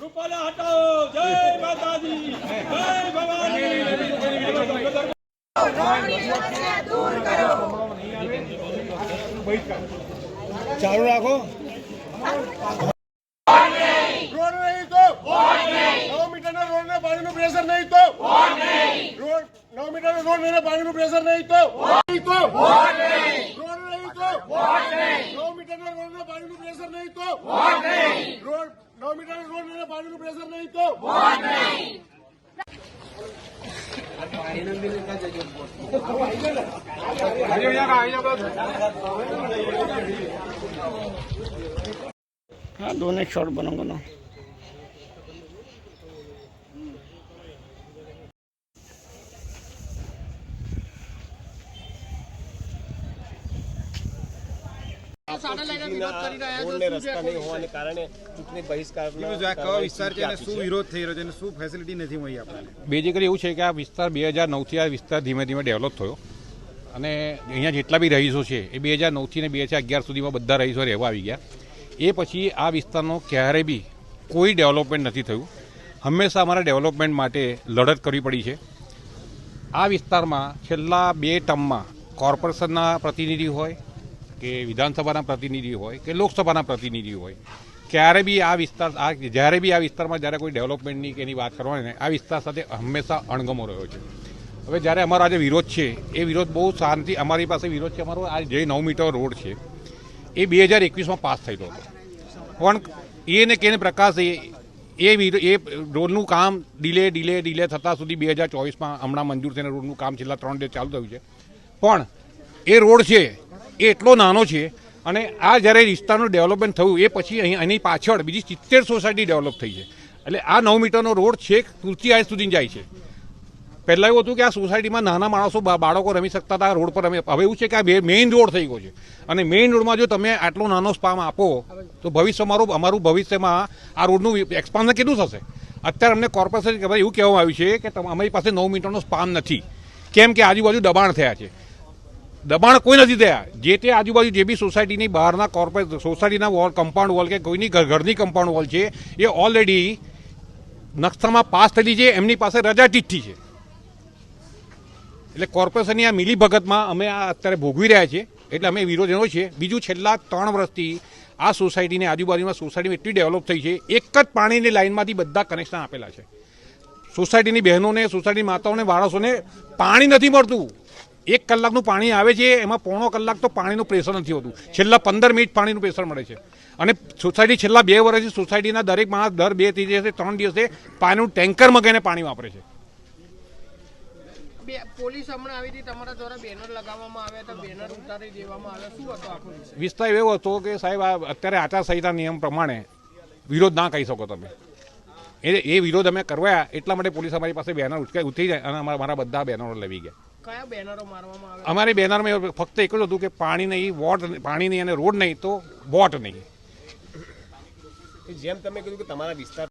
રૂપાલા હટાવો જય માતાજી જય ભવાની. ચાલુ રાખો. રોડ નહીં તો. નવ મીટરના રોડને પાણીનું પ્રેશર નહીં તો. રોડ નવ મીટરના રોડ ને પાણીનું પ્રેશર નહીં તો. నో మీటర్ల రోడ్ల బాడీలు ప్రెషర్ नहीं तो वोट नहीं रोड नौ मीटर रोड मेरे बाडीలు ప్రెషర్ नहीं तो वोट नहीं हाँ दोनों एक शॉट बनाऊंगा ना રોડને રસ્તા નહીં હોવાને કારણે ચૂંટણી બહિષ્કારના બીજું આ કયો વિસ્તાર છે અને શું વિરોધ થઈ રહ્યો છે અને શું ફેસિલિટી નથી મળી આપણને? બેઝિકલી એવું છે કે આ વિસ્તાર બે હજાર નવથી આ વિસ્તાર ધીમે ધીમે ડેવલપ થયો. અને અહીંયા જેટલા બી રહીશો છે એ બે હજાર નવથી ને બે હજાર અગિયાર સુધીમાં બધા રહીશો રહેવા આવી ગયા. એ પછી આ વિસ્તારનો ક્યારે બી કોઈ ડેવલપમેન્ટ નથી થયું. હંમેશા અમારા ડેવલપમેન્ટ માટે લડત કરવી પડી છે. આ વિસ્તારમાં છેલ્લા બે ટર્મમાં કોર્પોરેશનના પ્રતિનિધિ હોય કે વિધાનસભાના પ્રતિનિધિ હોય કે લોકસભાના પ્રતિનિધિ હોય, ક્યારે બી આ વિસ્તાર, આ જ્યારે બી આ વિસ્તારમાં જ્યારે કોઈ ડેવલપમેન્ટની કે એની વાત કરવાની ને, આ વિસ્તાર સાથે હંમેશા અણગમો રહ્યો છે. હવે જ્યારે અમારો આજે વિરોધ છે, એ વિરોધ બહુ શાંતિ, અમારી પાસે વિરોધ છે, અમારો આ જે નવ મીટર રોડ છે, એ બે હજાર એકવીસમાં પાસ થયેલો હતો. પણ એને કેને પ્રકાશ એ એ રોડનું કામ ડીલે ડીલે ડીલે થતાં સુધી બે હજાર ચોવીસમાં હમણાં મંજૂર થઈને રોડનું કામ છેલ્લા ત્રણ દિવસ ચાલુ થયું છે. પણ એ રોડ છે એ એટલો નાનો છે અને આ જ્યારે વિસ્તારનું ડેવલપમેન્ટ થયું, એ પછી અહીં એની પાછળ બીજી સિત્તેર સોસાયટી ડેવલપ થઈ છે. એટલે આ નવ મીટરનો રોડ છેક તુલસી હાઈ સુધી જાય છે. પહેલાં એવું હતું કે આ સોસાયટીમાં નાના માણસો બાળકો રમી શકતા હતા રોડ પર રમી. હવે એવું છે કે આ મેઇન રોડ થઈ ગયો છે. અને મેઇન રોડમાં જો તમે આટલો નાનો સ્પામ આપો, તો ભવિષ્ય અમારું અમારું ભવિષ્યમાં આ રોડનું એક્સપાન્શન કેટલું થશે? અત્યારે અમને કોર્પોરેશન એવું કહેવામાં આવ્યું છે કે અમારી પાસે નવ મીટરનો સ્પાન નથી. કેમ કે આજુબાજુ દબાણ થયા છે. દબાણ કોઈ નથી થયા. જે તે આજુબાજુ જે બી સોસાયટીની બહારના કોર્પોરેટ સોસાયટીના વોલ કમ્પાઉન્ડ વોલ કે કોઈની ઘરની કમ્પાઉન્ડ વોલ છે, એ ઓલરેડી નકશામાં પાસ થયેલી છે, એમની પાસે રજા ચીઠ્ઠી છે. એટલે કોર્પોરેશનની આ મિલીભગતમાં અમે આ અત્યારે ભોગવી રહ્યા છીએ. એટલે અમે વિરોધ એનો છે. બીજું છેલ્લા ત્રણ વર્ષથી આ સોસાયટીની આજુબાજુમાં સોસાયટીમાં એટલી ડેવલપ થઈ છે. એક જ પાણીની લાઇનમાંથી બધા કનેક્શન આપેલા છે. સોસાયટીની બહેનોને, સોસાયટીની માતાઓને, માણસોને પાણી નથી મળતું. એક કલાકનું પાણી આવે છે એમાં પોણો કલાક તો પાણીનું પ્રેશર નથી હોતું. છેલ્લા પંદર મિનિટ પાણીનું પ્રેશર મળે છે. અને સોસાયટી છેલ્લા બે વર્ષથી સોસાયટીના દરેક માણસ દર બે ત્રણ દિવસે ત્રણ દિવસે પાણીનું ટેન્કર મગાઈને પાણી વાપરે છે. વિસ્તાર એવો હતો કે સાહેબ આ અત્યારે આચારસંહિતા નિયમ પ્રમાણે વિરોધ ના કહી શકો તમે. એ એ વિરોધ અમે કરવા એટલા માટે પોલીસ અમારી પાસે બેનર ઉચકાઈ ઉતરી જાય અને અમારા મારા બધા બેનરો લેવી ગયા. કયા બેનરો મારવામાં અમારી બેનરમાં ફક્ત એક જ હતું કે પાણી નહીં વોટ પાણી નહીં અને રોડ નહીં તો વોટ નહીં. જેમ તમે કીધું કે તમારા વિસ્તાર